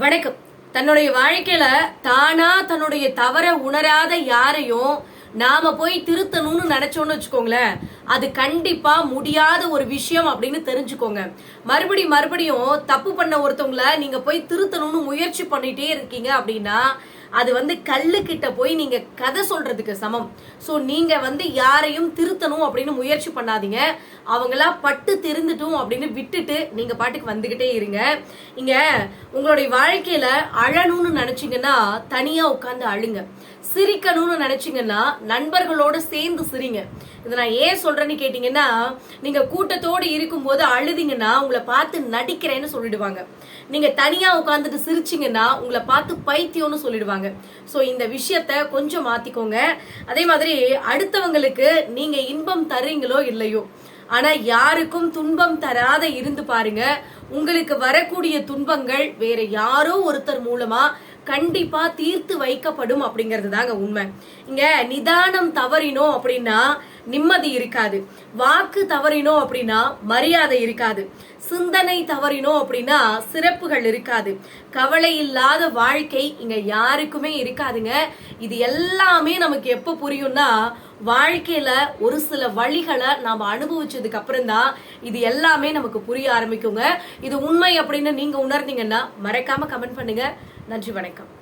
வணக்கம். தன்னுடைய வாழ்க்கையில தானா தன்னுடைய தவற உணராத யாரையும் நாம போய் திருத்தணும்னு நினைச்சோம்னு வச்சுக்கோங்களேன். அது கண்டிப்பா முடியாத ஒரு விஷயம் அப்படின்னு தெரிஞ்சுக்கோங்க. மறுபடி மறுபடியும் தப்பு பண்ண ஒருத்தவங்கள நீங்க போய் திருத்தணும்னு முயற்சி பண்ணிட்டே இருக்கீங்க அப்படின்னா அது வந்து கல்லு கிட்ட போய் நீங்க கதை சொல்றதுக்கு சமம். சோ நீங்க வந்து யாரையும் திருத்தணும் அப்படின்னு முயற்சி பண்ணாதீங்க. அவங்களா பட்டு திருந்துட்டும் அப்படின்னு விட்டுட்டு நீங்க பாட்டுக்கு வந்துகிட்டே இருங்க. இங்க உங்களுடைய வாழ்க்கையில அழணும்னு நினைச்சீங்கன்னா தனியா உட்காந்து அழுங்க. சிரிக்கணும்னு நினைச்சீங்கன்னா நண்பர்களோட சேர்ந்து சிரிங்க. இதை நான் ஏன் சொல்றேன்னு கேட்டீங்கன்னா நீங்க கூட்டத்தோடு இருக்கும்போது அழுதிங்கன்னா உங்களை பார்த்து நடிக்கிறேன்னு சொல்லிடுவாங்க. நீங்க தனியா உட்காந்துட்டு சிரிச்சிங்கன்னா உங்களை பார்த்து பைத்தியம்னு சொல்லிடுவாங்க. சோ இந்த விஷயத்த கொஞ்சம் மாத்திக்கோங்க. அதே மாதிரி அடுத்தவங்களுக்கு நீங்க இன்பம் தர்றீங்களோ இல்லையோ ஆனா யாருக்கும் துன்பம் தராத இருந்து பாருங்க. உங்களுக்கு வரக்கூடிய துன்பங்கள் வேற யாரோ ஒருத்தர் மூலமா கண்டிப்பா தீர்த்து வைக்கப்படும் அப்படிங்கிறது தாங்க உண்மை. இங்க நிதானம் தவறினோம் அப்படின்னா நிம்மதி இருக்காது. வாக்கு தவறினோம் அப்படின்னா மரியாதை இருக்காது. சிந்தனை தவறினோம் அப்படின்னா சிறப்புகள் இருக்காது. கவலை இல்லாத வாழ்க்கை இங்க யாருக்குமே இருக்காதுங்க. இது எல்லாமே நமக்கு எப்ப புரியும்னா வாழ்க்கையில ஒரு சில வழிகளை நாம அனுபவிச்சதுக்கு அப்புறம் தான் இது எல்லாமே நமக்கு புரிய ஆரம்பிக்குங்க. இது உண்மை அப்படின்னு நீங்க உணர்ந்தீங்கன்னா மறக்காம கமெண்ட் பண்ணுங்க. நன்றி வணக்கம்.